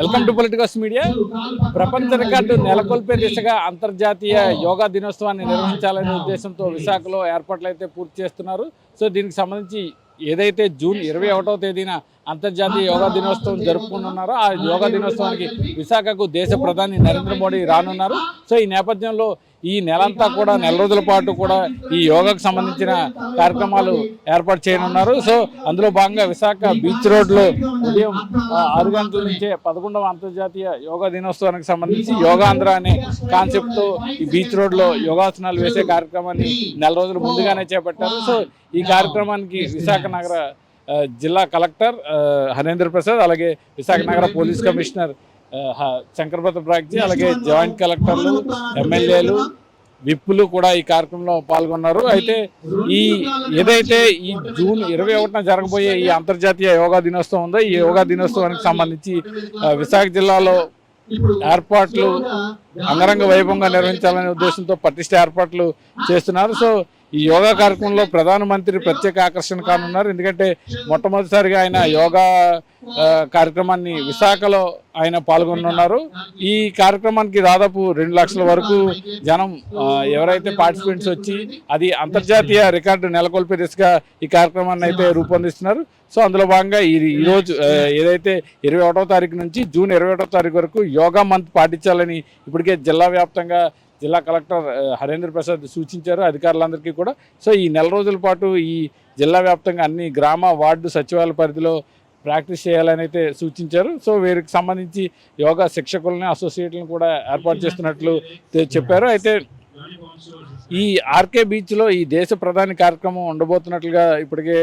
Welcome to Politicos media. ప్రపంచ record నెలకొల్పే దిశగా అంతర్జాతీయ యోగా దినోత్సవాన్ని నిర్వహించాలనే ఉద్దేశంతో విశాఖలో ఏర్పాట్లు అయితే పూర్తి చేస్తున్నారు. సో దీనికి సంబంధించి ఏదైతే జూన్ ఇరవై ఒకటో తేదీన అంతర్జాతీయ యోగా దినోత్సవం జరుపుకుంటున్నారు ఆ యోగా దినోత్సవానికి విశాఖకు దేశ ప్రధాని నరేంద్ర మోడీ రానున్నారు. సో ఈ నేపథ్యంలో ఈ నెలంతా కూడా నెల రోజుల పాటు కూడా ఈ యోగాకు సంబంధించిన కార్యక్రమాలు ఏర్పాటు చేయనున్నారు. సో అందులో భాగంగా విశాఖ బీచ్ రోడ్లో ఉదయం ఆరు గంటల నుంచే పదకొండవ అంతర్జాతీయ యోగా దినోత్సవానికి సంబంధించి యోగాంధ్ర అనే కాన్సెప్ట్తో ఈ బీచ్ రోడ్లో యోగాసనాలు వేసే కార్యక్రమాన్ని నెల రోజులు ముందుగానే చేపట్టారు. సో ఈ కార్యక్రమానికి విశాఖ నగర జిల్లా కలెక్టర్ హరేంద్ర ప్రసాద్ అలాగే విశాఖ నగర పోలీస్ కమిషనర్ శంకరపత బ్రాగ్జీ అలాగే జాయింట్ కలెక్టర్లు ఎమ్మెల్యేలు విప్పులు కూడా ఈ కార్యక్రమంలో పాల్గొన్నారు. అయితే ఈ ఏదైతే ఈ జూన్ ఇరవై ఒకటిన జరగబోయే ఈ అంతర్జాతీయ యోగా దినోత్సవం ఉందో ఈ యోగా దినోత్సవానికి సంబంధించి విశాఖ జిల్లాలో ఏర్పాట్లు అంగరంగ వైభవంగా నిర్వహించాలనే ఉద్దేశంతో పటిష్ట ఏర్పాట్లు చేస్తున్నారు. సో ఈ యోగా కార్యక్రమంలో ప్రధానమంత్రి ప్రత్యేక ఆకర్షణ కానున్నారు. ఎందుకంటే మొట్టమొదటిసారిగా ఆయన యోగా కార్యక్రమాన్ని విశాఖలో ఆయన పాల్గొనున్నారు ఈ కార్యక్రమానికి దాదాపు రెండు లక్షల వరకు జనం ఎవరైతే పార్టిసిపెంట్స్ వచ్చి అది అంతర్జాతీయ రికార్డు నెలకొల్పే దిశగా ఈ కార్యక్రమాన్ని అయితే రూపొందిస్తున్నారు. సో అందులో భాగంగా ఈ ఈరోజు ఏదైతే ఇరవై ఒకటో తారీఖు నుంచి జూన్ ఇరవై ఒకటో తారీఖు వరకు యోగా మంత్ పాటించాలని ఇప్పటికే జిల్లా వ్యాప్తంగా జిల్లా కలెక్టర్ హరేంద్ర ప్రసాద్ సూచించారు అధికారులందరికీ కూడా. సో ఈ నెల రోజుల పాటు ఈ జిల్లా వ్యాప్తంగా అన్ని గ్రామ వార్డు సచివాలయ పరిధిలో ప్రాక్టీస్ చేయాలని అయితే సూచించారు. సో వీరికి సంబంధించి యోగా శిక్షకులని అసోసియేట్లను కూడా ఏర్పాటు చేస్తున్నట్లు చెప్పారు. అయితే ఈ ఆర్కే బీచ్లో ఈ దేశ ప్రధాని కార్యక్రమం ఉండబోతున్నట్లుగా ఇప్పటికే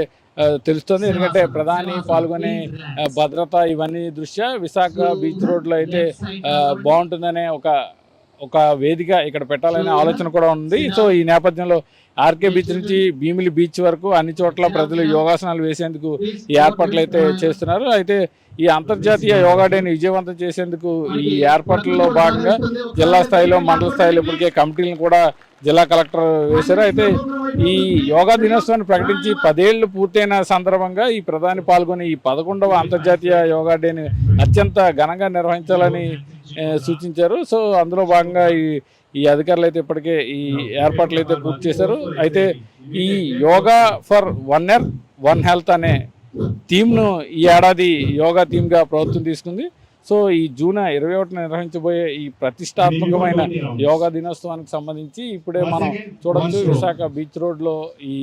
తెలుస్తుంది. ఎందుకంటే ప్రధాని పాల్గొనే భద్రత ఇవన్నీ దృష్ట్యా విశాఖ బీచ్ రోడ్లో అయితే బాగుంటుందనే ఒక ఒక వేదిక ఇక్కడ పెట్టాలనే ఆలోచన కూడా ఉంది. సో ఈ నేపథ్యంలో ఆర్కే బీచ్ నుంచి భీమిలి బీచ్ వరకు అన్ని చోట్ల ప్రజలు యోగాసనాలు వేసేందుకు ఈ ఏర్పాట్లు అయితే చేస్తున్నారు. అయితే ఈ అంతర్జాతీయ యోగా డేని విజయవంతం చేసేందుకు ఈ ఏర్పాట్లలో భాగంగా జిల్లా స్థాయిలో మండల స్థాయిలో ఇప్పటికే కమిటీలను కూడా జిల్లా కలెక్టర్ వేశారు. అయితే ఈ యోగా దినోత్సవాన్ని ప్రకటించి పదేళ్ళు పూర్తయిన సందర్భంగా ఈ ప్రధాని పాల్గొని ఈ పదకొండవ అంతర్జాతీయ యోగా డేని అత్యంత ఘనంగా నిర్వహించాలని సూచించారు. సో అందులో భాగంగా ఈ ఈ అధికారులు అయితే ఇప్పటికే ఈ ఏర్పాట్లు అయితే పూర్తి చేశారు. అయితే ఈ yoga for one year one health అనే థీమ్ను ఈ ఏడాది యోగా థీమ్గా ప్రభుత్వం తీసుకుంది. సో ఈ జూన్ ఇరవై ఒకటిన నిర్వహించబోయే ఈ ప్రతిష్టాత్మకమైన యోగా దినోత్సవానికి సంబంధించి ఇప్పుడే మనం చూడొచ్చు విశాఖ బీచ్ రోడ్లో ఈ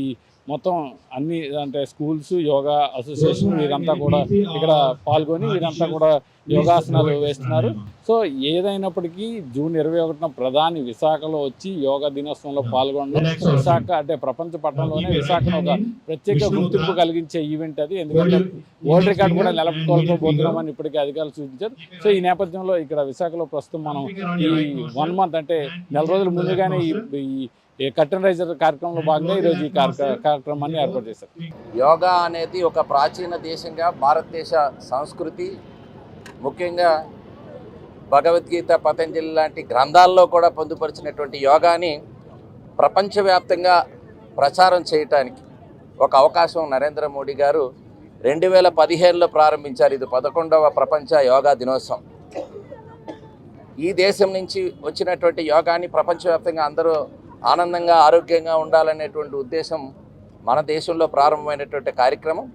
మొత్తం అన్ని అంటే స్కూల్స్ యోగా అసోసియేషన్ వీరంతా కూడా ఇక్కడ పాల్గొని వీరంతా కూడా యోగాసనాలు వేస్తున్నారు. సో ఏదైనప్పటికీ జూన్ ఇరవై ఒకటిన ప్రధాని విశాఖలో వచ్చి యోగా దినోత్సవంలో పాల్గొనడం విశాఖ అంటే ప్రపంచ పట్టణంలోనే విశాఖను ఒక ప్రత్యేక గుర్తింపు కలిగించే ఈవెంట్ అది. ఎందుకంటే వరల్డ్ రికార్డ్ కూడా నెలకొల్పబోతున్నామని ఇప్పటికే అధికారులు సూచించారు. సో ఈ నేపథ్యంలో ఇక్కడ విశాఖలో ప్రస్తుతం మనం ఈ వన్ మంత్ అంటే నెల రోజుల ముందుగానే ఈ ఈ కర్టన్ రైజర్ కార్యక్రమంలో భాగంగా ఈరోజు ఈ కార్య- కార్యక్రమాన్ని ఏర్పాటు చేశారు. యోగా అనేది ఒక ప్రాచీన దేశంగా భారతదేశ సంస్కృతి ముఖ్యంగా భగవద్గీత పతంజలి లాంటి గ్రంథాల్లో కూడా పొందుపరిచినటువంటి యోగాని ప్రపంచవ్యాప్తంగా ప్రచారం చేయటానికి ఒక అవకాశం నరేంద్ర మోడీ గారు రెండు వేల పదిహేనులో ప్రారంభించారు. ఇది పదకొండవ ప్రపంచ యోగా దినోత్సవం. ఈ దేశం నుంచి వచ్చినటువంటి యోగాని ప్రపంచవ్యాప్తంగా అందరూ ఆనందంగా ఆరోగ్యంగా ఉండాలనేటువంటి ఉద్దేశం మన దేశంలో ప్రారంభమైనటువంటి కార్యక్రమం.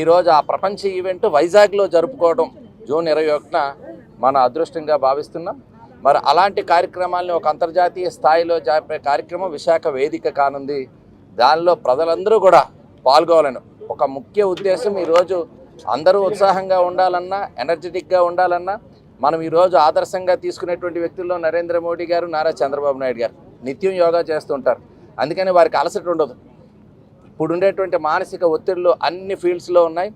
ఈరోజు ఆ ప్రపంచ ఈవెంట్ వైజాగ్లో జరుపుకోవడం జూన్ ఇరవై ఒకటిన మన అదృష్టంగా భావిస్తున్నాం. మరి అలాంటి కార్యక్రమాల్ని ఒక అంతర్జాతీయ స్థాయిలో జరిపే కార్యక్రమం విశాఖ వేదిక కానుంది. దానిలో ప్రజలందరూ కూడా పాల్గొవాలని ఒక ముఖ్య ఉద్దేశం ఈరోజు అందరూ ఉత్సాహంగా ఉండాలన్నా ఎనర్జెటిక్గా ఉండాలన్నా మనం ఈరోజు ఆదర్శంగా తీసుకునేటువంటి వ్యక్తుల్లో నరేంద్ర మోడీ గారు నారా చంద్రబాబు నాయుడు గారు. నిత్యం యోగా చేస్తుంటారు అందుకని వారికి అలసట ఉండదు. ఇప్పుడు ఉండేటువంటి మానసిక ఒత్తిడిలో అన్ని ఫీల్డ్స్లో ఉన్నాయి.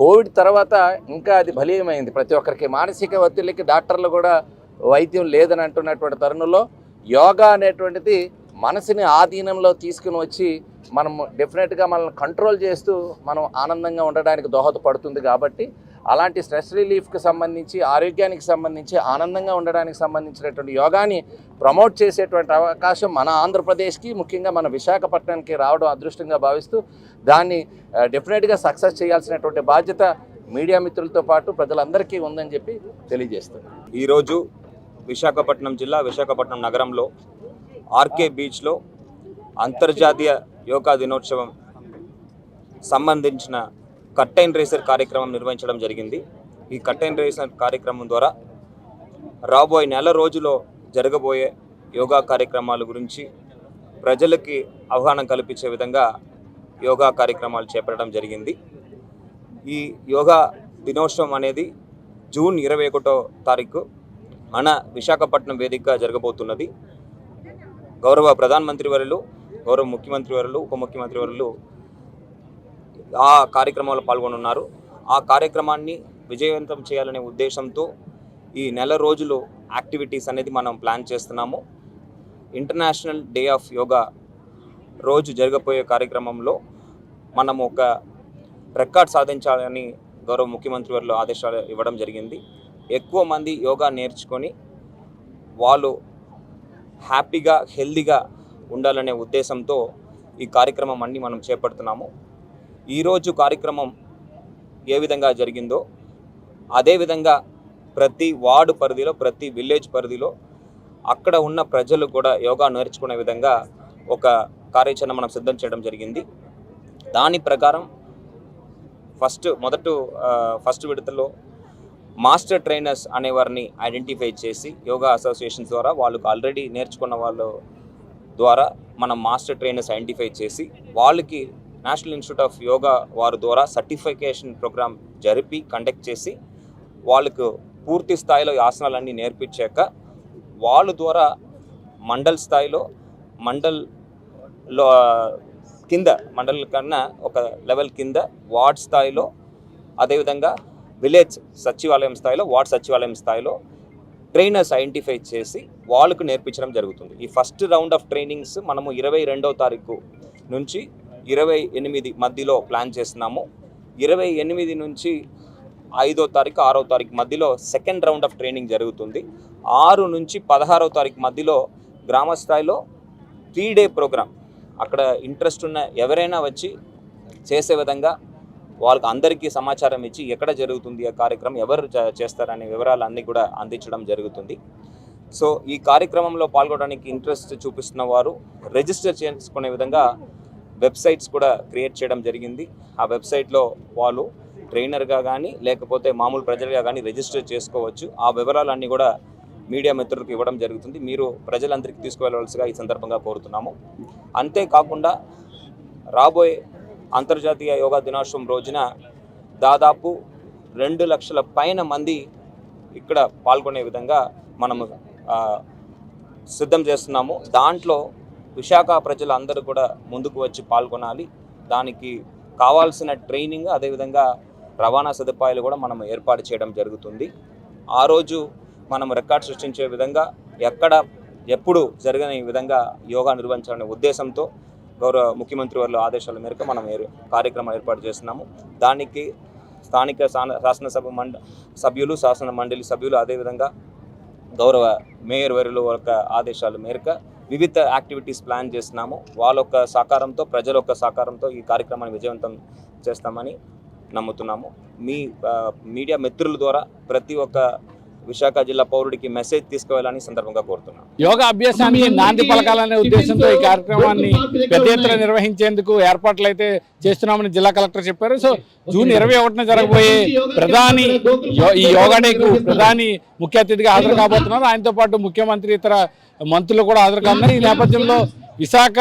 కోవిడ్ తర్వాత ఇంకా అది బలీయమైంది. ప్రతి ఒక్కరికి మానసిక ఒత్తిడికి డాక్టర్లు కూడా వైద్యం లేదని అంటున్నటువంటి తరుణంలో యోగా అనేటువంటిది మనసుని ఆధీనంలో తీసుకుని వచ్చి మనం డెఫినెట్గా మనల్ని కంట్రోల్ చేస్తూ మనం ఆనందంగా ఉండడానికి దోహదపడుతుంది కాబట్టి అలాంటి స్ట్రెస్ రిలీఫ్కి సంబంధించి ఆరోగ్యానికి సంబంధించి ఆనందంగా ఉండడానికి సంబంధించినటువంటి యోగాని ప్రమోట్ చేసేటువంటి అవకాశం మన ఆంధ్రప్రదేశ్కి ముఖ్యంగా మన విశాఖపట్నానికి రావడం అదృష్టంగా భావిస్తూ దాన్ని డెఫినెట్గా సక్సెస్ చేయాల్సినటువంటి బాధ్యత మీడియా మిత్రులతో పాటు ప్రజలందరికీ ఉందని చెప్పి తెలియజేస్తున్నాను. ఈరోజు విశాఖపట్నం జిల్లా విశాఖపట్నం నగరంలో ఆర్కే బీచ్లో అంతర్జాతీయ యోగా దినోత్సవం సంబంధించిన కట్టైన్ రేసర్ కార్యక్రమం నిర్వహించడం జరిగింది. ఈ కట్టైన్ రేసర్ కార్యక్రమం ద్వారా రాబోయే నెల రోజులో జరగబోయే యోగా కార్యక్రమాల గురించి ప్రజలకి అవగాహన కల్పించే విధంగా యోగా కార్యక్రమాలు చేపట్టడం జరిగింది. ఈ యోగా దినోత్సవం అనేది జూన్ ఇరవై ఒకటో తారీఖు మన విశాఖపట్నం వేదికగా జరగబోతున్నది. గౌరవ ప్రధానమంత్రి వర్యులు గౌరవ ముఖ్యమంత్రి వర్యులు ఉప ముఖ్యమంత్రి వర్యులు ఆ కార్యక్రమంలో పాల్గొనున్నారు. ఆ కార్యక్రమాన్ని విజయవంతం చేయాలనే ఉద్దేశంతో ఈ నెల రోజులు యాక్టివిటీస్ అనేది మనం ప్లాన్ చేస్తున్నాము. ఇంటర్నేషనల్ డే ఆఫ్ యోగా రోజు జరగబోయే కార్యక్రమంలో మనం ఒక రికార్డ్ సాధించాలని గౌరవ ముఖ్యమంత్రి వారిలో ఆదేశాలు ఇవ్వడం జరిగింది. ఎక్కువ మంది యోగా నేర్చుకొని వాళ్ళు హ్యాపీగా హెల్దీగా ఉండాలనే ఉద్దేశంతో ఈ కార్యక్రమం అన్ని మనం చేపడుతున్నాము. ఈరోజు కార్యక్రమం ఏ విధంగా జరిగిందో అదేవిధంగా ప్రతి వార్డు పరిధిలో ప్రతి విలేజ్ పరిధిలో అక్కడ ఉన్న ప్రజలు కూడా యోగా నేర్చుకునే విధంగా ఒక కార్యాచరణ మనం సిద్ధం చేయడం జరిగింది. దాని ప్రకారం ఫస్ట్ మొదట ఫస్ట్ విడతలో మాస్టర్ ట్రైనర్స్ అనేవారిని ఐడెంటిఫై చేసి యోగా అసోసియేషన్ ద్వారా వాళ్ళకు ఆల్రెడీ నేర్చుకున్న వాళ్ళు ద్వారా మనం మాస్టర్ ట్రైనర్స్ ఐడెంటిఫై చేసి వాళ్ళకి నేషనల్ ఇన్స్టిట్యూట్ ఆఫ్ యోగా వారి ద్వారా సర్టిఫికేషన్ ప్రోగ్రామ్ జరిపి కండక్ట్ చేసి వాళ్ళకు పూర్తి స్థాయిలో ఆసనాలన్నీ నేర్పించాక వాళ్ళ ద్వారా మండల్ స్థాయిలో మండల్లో కింద మండల్ కన్నా ఒక లెవెల్ కింద వార్డ్ స్థాయిలో అదేవిధంగా విలేజ్ సచివాలయం స్థాయిలో వార్డ్ సచివాలయం స్థాయిలో ట్రైనర్స్ ఐడెంటిఫై చేసి వాళ్ళకు నేర్పించడం జరుగుతుంది. ఈ ఫస్ట్ రౌండ్ ఆఫ్ ట్రైనింగ్స్ మనము ఇరవై రెండవ తారీఖు నుంచి ఇరవై ఎనిమిది మధ్యలో ప్లాన్ చేస్తున్నాము. ఇరవై ఎనిమిది నుంచి ఐదో తారీఖు ఆరో తారీఖు మధ్యలో సెకండ్ రౌండ్ ఆఫ్ ట్రైనింగ్ జరుగుతుంది. ఆరు నుంచి పదహారో తారీఖు మధ్యలో గ్రామ స్థాయిలో త్రీ డే ప్రోగ్రామ్ అక్కడ ఇంట్రెస్ట్ ఉన్న ఎవరైనా వచ్చి చేసే విధంగా వాళ్ళకి అందరికీ సమాచారం ఇచ్చి ఎక్కడ జరుగుతుంది ఆ కార్యక్రమం ఎవరు చేస్తారనే వివరాలు అన్నీ కూడా అందించడం జరుగుతుంది. సో ఈ కార్యక్రమంలో పాల్గొనడానికి ఇంట్రెస్ట్ చూపిస్తున్న వారు రిజిస్టర్ చేసుకునే విధంగా వెబ్సైట్స్ కూడా క్రియేట్ చేయడం జరిగింది. ఆ వెబ్సైట్లో వాళ్ళు ట్రైనర్గా కానీ లేకపోతే మామూలు ప్రజలుగా కానీ రిజిస్టర్ చేసుకోవచ్చు. ఆ వివరాలన్నీ కూడా మీడియా మిత్రులకు ఇవ్వడం జరుగుతుంది. మీరు ప్రజలందరికీ తీసుకువెళ్ళవలసిగా ఈ సందర్భంగా కోరుతున్నాము. అంతేకాకుండా రాబోయే అంతర్జాతీయ యోగా దినోత్సవం రోజున దాదాపు రెండు లక్షల పైన మంది ఇక్కడ పాల్గొనే విధంగా మనము సిద్ధం చేస్తున్నాము. దాంట్లో విశాఖ ప్రజలందరూ కూడా ముందుకు వచ్చి పాల్గొనాలి. దానికి కావాల్సిన ట్రైనింగ్ అదేవిధంగా రవాణా సదుపాయాలు కూడా మనం ఏర్పాటు చేయడం జరుగుతుంది. ఆ రోజు మనం రికార్డ్ సృష్టించే విధంగా ఎక్కడ ఎప్పుడు జరగని విధంగా యోగా నిర్వహించాలనే ఉద్దేశంతో గౌరవ ముఖ్యమంత్రి వారి ఆదేశాల మేరకు మనం కార్యక్రమం ఏర్పాటు చేస్తున్నాము. దానికి స్థానిక శాన- శాసనసభ మండ సభ్యులు శాసన మండలి సభ్యులు అదేవిధంగా గౌరవ మేయర్ వారిలో యొక్క ఆదేశాల మేరకు వివిధ యాక్టివిటీస్ ప్లాన్ చేస్తున్నాము. వాళ్ళ యొక్క సహకారంతో ప్రజల యొక్క సహకారంతో ఈ కార్యక్రమాన్ని విజయవంతం చేస్తామని నమ్ముతున్నాము. మీ మీడియా మిత్రుల ద్వారా ప్రతి ఒక్క విశాఖ జిల్లా పౌరుడికి మెసేజ్ తీసుకువెళ్ళాలని సందర్భంగా కోరుతున్నాను యోగా అభ్యాసానికి నాంది పలకాలనే ఉద్దేశంతో ఈ కార్యక్రమాన్ని పెద్ద ఎత్తున నిర్వహించేందుకు ఏర్పాట్లు అయితే చేస్తున్నామని జిల్లా కలెక్టర్ చెప్పారు. సో జూన్ ఇరవై ఒకటిన జరగబోయే ప్రధాని ఈ యోగా డేకు ప్రధాని ముఖ్య అతిథిగా హాజరు కాబోతున్నారు. ఆయనతో పాటు ముఖ్యమంత్రి ఇతర మంత్రులు కూడా హాజరు కానున్నారు ఈ నేపథ్యంలో విశాఖ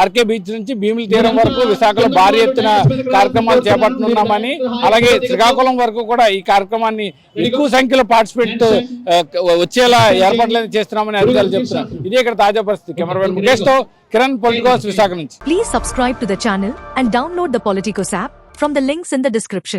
ఆర్కే బీచ్ నుంచి భీముల తీరం వరకు విశాఖలో భారీ ఎత్తున కార్యక్రమాలు చేపట్టనున్నామని అలాగే శ్రీకాకుళం వరకు కూడా ఈ కార్యక్రమాన్ని ఎక్కువ సంఖ్యలో పార్టిసిపేట్ వచ్చేలా ఏర్పాట్లు చేస్తున్నామని అధికారులు చెప్తున్నారు. ఇది ఇక్కడ తాజా పరిస్థితి. కెమెరామెన్ ముఖేష్తో కిరణ్ పొలిటికోస్ విశాఖ నుంచి. Please subscribe to the channel and download the Politicos app from the links in the description